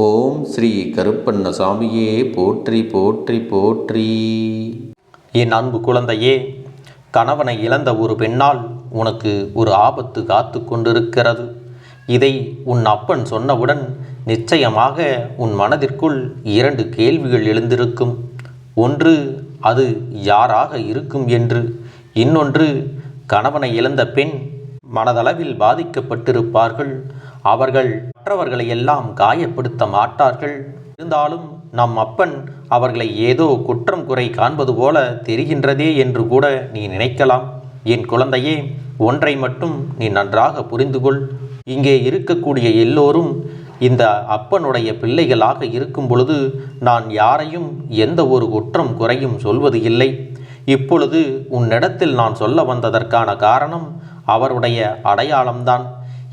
ஓம் ஸ்ரீ கருப்பண்ணசாமியே போற்றி போற்றி போற்றி. என் அன்பு குழந்தையே கணவனை இழந்த ஒரு பெண்ணால் உனக்கு ஒரு ஆபத்து காத்து கொண்டிருக்கிறது. இதை உன் அப்பன் சொன்னவுடன் நிச்சயமாக உன் மனதிற்குள் இரண்டு கேள்விகள் எழுந்திருக்கும். ஒன்று அது யாராக இருக்கும் என்று. இன்னொன்று கணவனை இழந்த பெண் மனதளவில் பாதிக்கப்பட்டிருப்பார்கள். அவர்கள் மற்றவர்களை எல்லாம் காயப்படுத்த மாட்டார்கள். இருந்தாலும் நம் அப்பன் அவர்களை ஏதோ குற்றம் குறை காண்பது போல தெரிகின்றதே என்று கூட நீ நினைக்கலாம். என் குழந்தையே ஒன்றை மட்டும் நீ நன்றாக புரிந்து கொள் இங்கே இருக்கக்கூடிய எல்லோரும் இந்த அப்பனுடைய பிள்ளைகளாக இருக்கும் பொழுது நான் யாரையும் எந்த ஒரு குற்றம் குறையும் சொல்வது இல்லை. இப்பொழுது உன்னிடத்தில் நான் சொல்ல வந்ததற்கான காரணம் அவருடைய அடையாளம்தான்.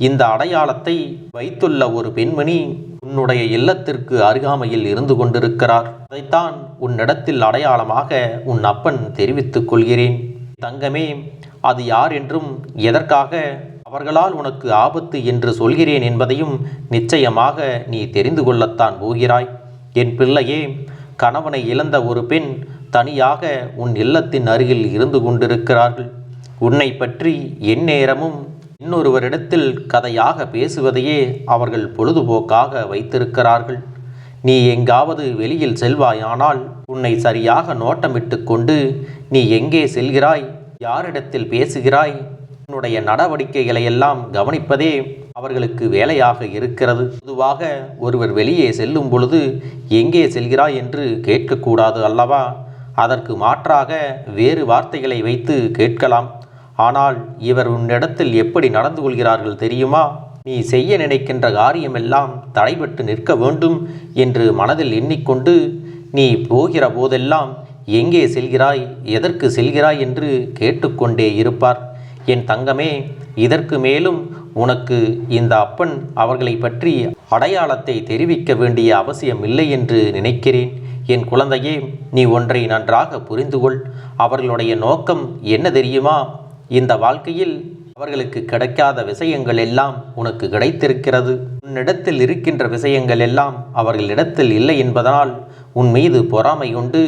இந்த அடையாளத்தை வைத்துள்ள ஒரு பெண்மணி உன்னுடைய இல்லத்திற்கு அருகாமையில் இருந்து கொண்டிருக்கிறார். அதைத்தான் உன்னிடத்தில் அடையாளமாக உன் அப்பன் தெரிவித்துக் கொள்கிறேன். தங்கமே அது யார் என்றும் எதற்காக அவர்களால் உனக்கு ஆபத்து என்று சொல்கிறேன் என்பதையும் நிச்சயமாக நீ தெரிந்து கொள்ளத்தான் போகிறாய். என் பிள்ளையே கணவனை இழந்த ஒரு பெண் தனியாக உன் இல்லத்தின் அருகில் இருந்து கொண்டிருக்கிறார்கள். உன்னை பற்றி எந்நேரமும் இன்னொருவரிடத்தில் கதையாக பேசுவதையே அவர்கள் பொழுதுபோக்காக வைத்திருக்கிறார்கள். நீ எங்காவது வெளியில் செல்வாயானால் உன்னை சரியாக நோட்டமிட்டு கொண்டு நீ எங்கே செல்கிறாய் யாரிடத்தில் பேசுகிறாய் உன்னுடைய நடவடிக்கைகளை எல்லாம் கவனிப்பதே அவர்களுக்கு வேலையாக இருக்கிறது. பொதுவாக ஒருவர் வெளியே செல்லும் பொழுது எங்கே செல்கிறாய்? என்று கேட்கக்கூடாது அல்லவா? அதற்கு மாற்றாக வேறு வார்த்தைகளை வைத்து கேட்கலாம். ஆனால் இவர் உன்னிடத்தில் எப்படி நடந்து கொள்கிறார்கள் தெரியுமா? நீ செய்ய நினைக்கின்ற காரியமெல்லாம் தடைபட்டு நிற்க வேண்டும் என்று மனதில் எண்ணிக்கொண்டு நீ போகிற போதெல்லாம் எங்கே செல்கிறாய் எதற்கு செல்கிறாய் என்று கேட்டுக்கொண்டே இருப்பார். என் தங்கமே இதற்கு மேலும் உனக்கு இந்த அப்பன் அவர்களை பற்றி அடையாளத்தை தெரிவிக்க வேண்டிய அவசியம் இல்லை என்று நினைக்கிறேன். என் குழந்தையே நீ ஒன்றை நன்றாக புரிந்து கொள் அவர்களுடைய நோக்கம் என்ன தெரியுமா? இந்த வாழ்க்கையில் அவர்களுக்கு கிடைக்காத விஷயங்கள் எல்லாம் உனக்கு கிடைத்திருக்கிறது. உன்னிடத்தில் இருக்கின்ற விஷயங்கள் எல்லாம் அவர்களிடத்தில் இல்லை என்பதனால் உன் மீது பொறாமை கொண்டு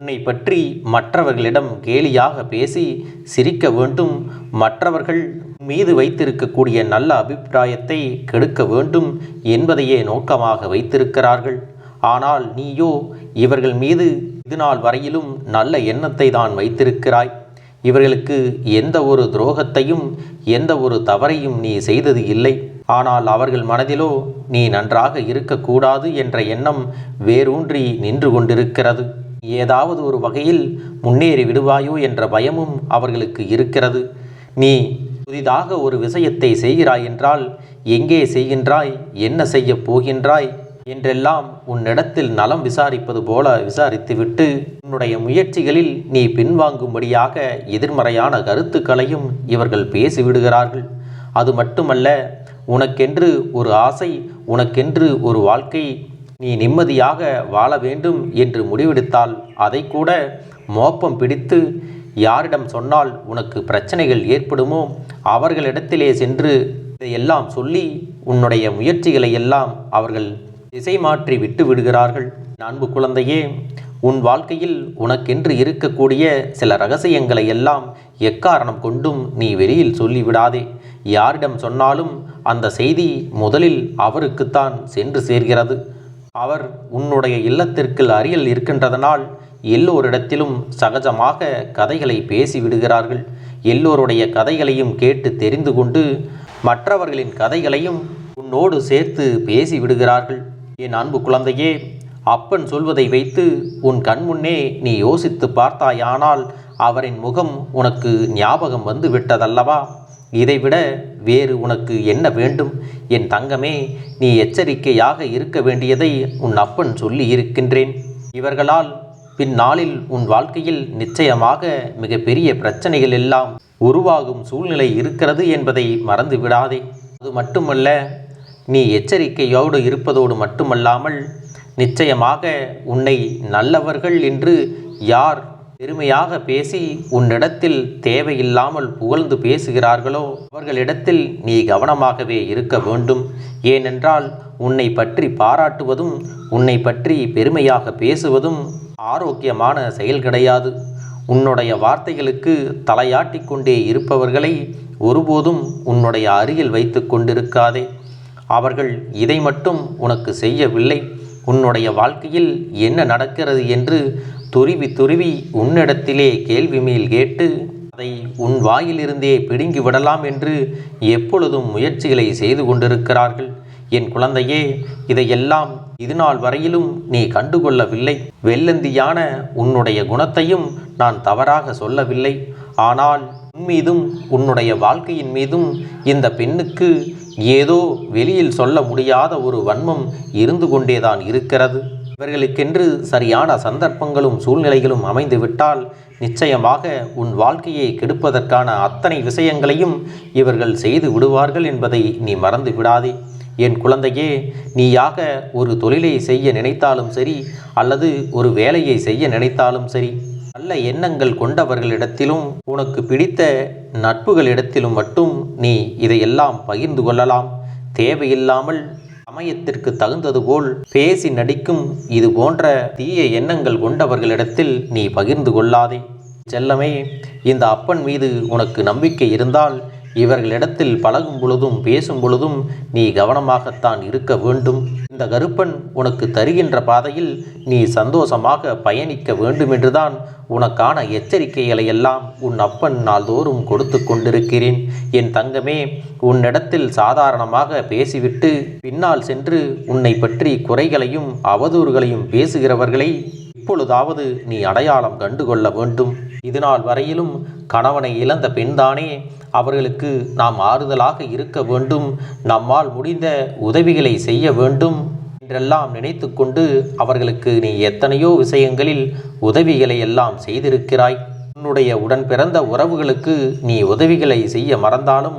உன்னை பற்றி மற்றவர்களிடம் கேலியாக பேசி சிரிக்க வேண்டும். மற்றவர்கள் மீது வைத்திருக்கக்கூடிய நல்ல அபிப்பிராயத்தை கெடுக்க வேண்டும் என்பதையே நோக்கமாக வைத்திருக்கிறார்கள். ஆனால் நீயோ இவர்கள் மீது இதுநாள் வரையிலும் நல்ல எண்ணத்தை தான் வைத்திருக்கிறாய். இவர்களுக்கு எந்த ஒரு துரோகத்தையும் எந்த ஒரு தவறையும் நீ செய்தது இல்லை. ஆனால் அவர்கள் மனதிலோ நீ நன்றாக இருக்கக்கூடாது என்ற எண்ணம் வேரூன்றி நின்று கொண்டிருக்கிறது. ஏதாவது ஒரு வகையில் முன்னேறி விடுவாயோ என்ற பயமும் அவர்களுக்கு இருக்கிறது. நீ புதிதாக ஒரு விஷயத்தை செய்கிறாய் என்றால் எங்கே செய்கின்றாய்? என்ன செய்யப் போகின்றாய்? என்றெல்லாம் உன்னிடத்தில் நலம் விசாரிப்பது போல விசாரித்துவிட்டு உன்னுடைய முயற்சிகளில் நீ பின்வாங்கும்படியாக எதிர்மறையான கருத்துக்களையும் இவர்கள் பேசிவிடுகிறார்கள். அது மட்டுமல்ல உனக்கென்று ஒரு ஆசை உனக்கென்று ஒரு வாழ்க்கை நீ நிம்மதியாக வாழ வேண்டும் என்று முடிவெடுத்தால் அதை கூட மோப்பம் பிடித்து யாரிடம் சொன்னால் உனக்கு பிரச்சனைகள் ஏற்படுமோ அவர்களிடத்திலே சென்று இதையெல்லாம் சொல்லி உன்னுடைய முயற்சிகளை எல்லாம் அவர்கள் திசை மாற்றி விட்டு விடுகிறார்கள். அன்பு குழந்தையே உன் வாழ்க்கையில் உனக்கென்று இருக்கக்கூடிய சில ரகசியங்களை எல்லாம் எக்காரணம் கொண்டும் நீ வெளியில் சொல்லிவிடாதே. யாரிடம் சொன்னாலும் அந்த செய்தி முதலில் அவருக்குத்தான் சென்று சேர்கிறது. அவர் உன்னுடைய இல்லத்திற்கு அருகில் இருக்கின்றதனால் எல்லோரிடத்திலும் சகஜமாக கதைகளை பேசிவிடுகிறார்கள். எல்லோருடைய கதைகளையும் கேட்டு தெரிந்து கொண்டு மற்றவர்களின் கதைகளையும் உன்னோடு சேர்த்து பேசிவிடுகிறார்கள். என் அன்பு குழந்தையே அப்பன் சொல்வதை வைத்து உன் கண்முன்னே நீ யோசித்து பார்த்தாயானால் அவரின் முகம் உனக்கு ஞாபகம் வந்து விட்டதல்லவா? இதைவிட வேறு உனக்கு என்ன வேண்டும்? என் தங்கமே நீ எச்சரிக்கையாக இருக்க வேண்டியதை உன் அப்பன் சொல்லி இருக்கின்றேன். இவர்களால் பின்னாளில் உன் வாழ்க்கையில் நிச்சயமாக மிகப்பெரிய பிரச்சனைகள் எல்லாம் உருவாகும் சூழ்நிலை இருக்கிறது என்பதை மறந்து விடாதே அது மட்டுமல்ல நீ எச்சரிக்கையோடு இருப்பதோடு மட்டுமல்லாமல் நிச்சயமாக உன்னை நல்லவர்கள் என்று யார் பெருமையாக பேசி உன்னிடத்தில் தேவையில்லாமல் புகழ்ந்து பேசுகிறார்களோ அவர்களிடத்தில் நீ கவனமாகவே இருக்க வேண்டும். ஏனென்றால் உன்னை பற்றி பாராட்டுவதும் உன்னை பற்றி பெருமையாக பேசுவதும் ஆரோக்கியமான செயல் கிடையாது. உன்னுடைய வார்த்தைகளுக்கு தலையாட்டி கொண்டே இருப்பவர்களை ஒருபோதும் உன்னுடைய அருகில் வைத்து கொண்டிருக்காதே. அவர்கள் இதை மட்டும் உனக்கு செய்யவில்லை. உன்னுடைய வாழ்க்கையில் என்ன நடக்கிறது என்று துருவி துருவி உன்னிடத்திலே கேள்வி மேல் கேட்டு அதை உன் வாயிலிருந்தே பிடுங்கி விடலாம் என்று எப்பொழுதும் முயற்சிகளை செய்து கொண்டிருக்கிறார்கள். என் குழந்தையே இதையெல்லாம் இதுநாள் வரையிலும் நீ கண்டுகொள்ளவில்லை. வெள்ளந்தியான உன்னுடைய குணத்தையும் நான் தவறாக சொல்லவில்லை. ஆனால் மீதும் உன்னுடைய வாழ்க்கையின் மீதும் இந்த பெண்ணுக்கு ஏதோ வெளியில் சொல்ல முடியாத ஒரு வன்மம் இருந்து கொண்டேதான் இருக்கிறது. இவர்களுக்கென்று சரியான சந்தர்ப்பங்களும் சூழ்நிலைகளும் அமைந்துவிட்டால் நிச்சயமாக உன் வாழ்க்கையை கெடுப்பதற்கான அத்தனை விஷயங்களையும் இவர்கள் செய்து விடுவார்கள் என்பதை நீ மறந்து விடாதே. என் குழந்தையே நீயாக ஒரு தொழிலை செய்ய நினைத்தாலும் சரி அல்லது ஒரு வேலையை செய்ய நினைத்தாலும் சரி நல்ல எண்ணங்கள் கொண்டவர்களிடத்திலும் உனக்கு பிடித்த நட்புகளிடத்திலும் மட்டும் நீ இதையெல்லாம் பகிர்ந்து கொள்ளலாம். தேவையில்லாமல் சமயத்திற்கு தகுந்தது போல் பேசி நடிக்கும் இது போன்ற தீய எண்ணங்கள் கொண்டவர்களிடத்தில் நீ பகிர்ந்து கொள்ளாதே. செல்லமே இந்த அப்பன் மீது உனக்கு நம்பிக்கை இருந்தால் இவர்களிடத்தில் பழகும் பொழுதும் பேசும் பொழுதும் நீ கவனமாகத்தான் இருக்க வேண்டும். இந்த கருப்பன் உனக்கு தருகின்ற பாதையில் நீ சந்தோஷமாக பயணிக்க வேண்டுமென்றுதான் உனக்கான எச்சரிக்கைகளை எல்லாம் உன் அப்பன் நாள்தோறும் கொடுத்து கொண்டிருக்கிறேன். என் தங்கமே உன்னிடத்தில் சாதாரணமாக பேசிவிட்டு பின்னால் சென்று உன்னை பற்றி குறைகளையும் அவதூறுகளையும் பேசுகிறவர்களை இப்பொழுதாவது நீ அடையாளம் கண்டுகொள்ள வேண்டும். இதுநாள் வரையிலும் கணவனை இழந்த பெண்தானே அவர்களுக்கு நாம் ஆறுதலாக இருக்க வேண்டும். நம்மால் முடிந்த உதவிகளை செய்ய வேண்டும் என்றெல்லாம் நினைத்து கொண்டு அவர்களுக்கு நீ எத்தனையோ விஷயங்களில் உதவிகளை எல்லாம் செய்திருக்கிறாய். உன்னுடைய உடன் பிறந்த உறவுகளுக்கு நீ உதவிகளை செய்ய மறந்தாலும்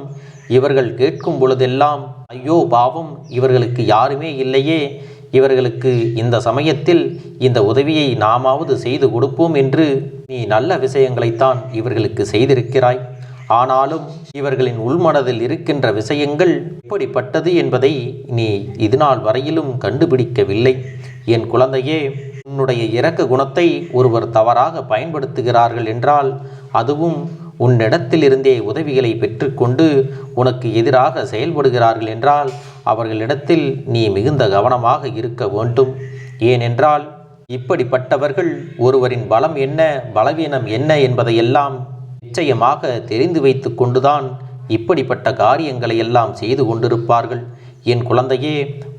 இவர்கள் கேட்கும் பொழுதெல்லாம் ஐயோ பாவம் இவர்களுக்கு யாருமே இல்லையே இவர்களுக்கு இந்த சமயத்தில் இந்த உதவியை நாமாவது செய்து கொடுப்போம் என்று நீ நல்ல விஷயங்களைத்தான் இவர்களுக்கு செய்திருக்கிறாய். ஆனாலும் இவர்களின் உள்மனதில் இருக்கின்ற விஷயங்கள் எப்படிப்பட்டது என்பதை நீ இதுநாள் வரையிலும் கண்டுபிடிக்கவில்லை. என் குழந்தையே உன்னுடைய இரக்க குணத்தை ஒருவர் தவறாக பயன்படுத்துகிறார்கள் என்றால் அதுவும் உன்னிடத்திலிருந்தே உதவிகளை பெற்றுக்கொண்டு உனக்கு எதிராக செயல்படுகிறார்கள் என்றால் அவர்களிடத்தில் நீ மிகுந்த கவனமாக இருக்க வேண்டும். ஏனென்றால் இப்படிப்பட்டவர்கள் ஒருவரின் பலம் என்ன பலவீனம் என்ன என்பதையெல்லாம் நிச்சயமாக தெரிந்து வைத்து கொண்டுதான் இப்படிப்பட்ட காரியங்களை எல்லாம் செய்து கொண்டிருப்பார்கள். என் குழந்தையே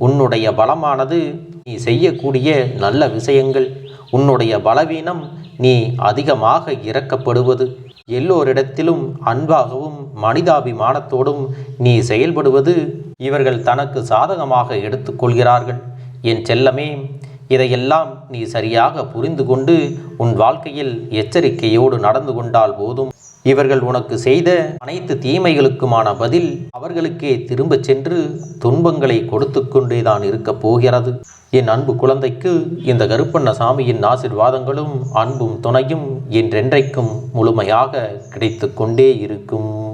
உன்னுடைய பலமானது நீ செய்யக்கூடிய நல்ல விஷயங்கள். உன்னுடைய பலவீனம் நீ அதிகமாக இறக்கப்படுவது. எல்லோரிடத்திலும் அன்பாகவும் மனிதாபிமானத்தோடும் நீ செயல்படுவது இவர்கள் தனக்கு சாதகமாக எடுத்துக்கொள்கிறார்கள். என் செல்லமே இதையெல்லாம் நீ சரியாக புரிந்து கொண்டு உன் வாழ்க்கையில் எச்சரிக்கையோடு நடந்து கொண்டால் போதும். இவர்கள் உனக்கு செய்த அனைத்து தீமைகளுக்குமான பதில் அவர்களுக்கே திரும்பச் சென்று துன்பங்களை கொடுத்து கொண்டேதான் இருக்கப் போகிறது. என் அன்பு குழந்தைக்கு இந்த கருப்பண்ண சாமியின் ஆசிர்வாதங்களும் அன்பும் துணையும் என்றென்றைக்கும் முழுமையாக கிடைத்து கொண்டே இருக்கும்.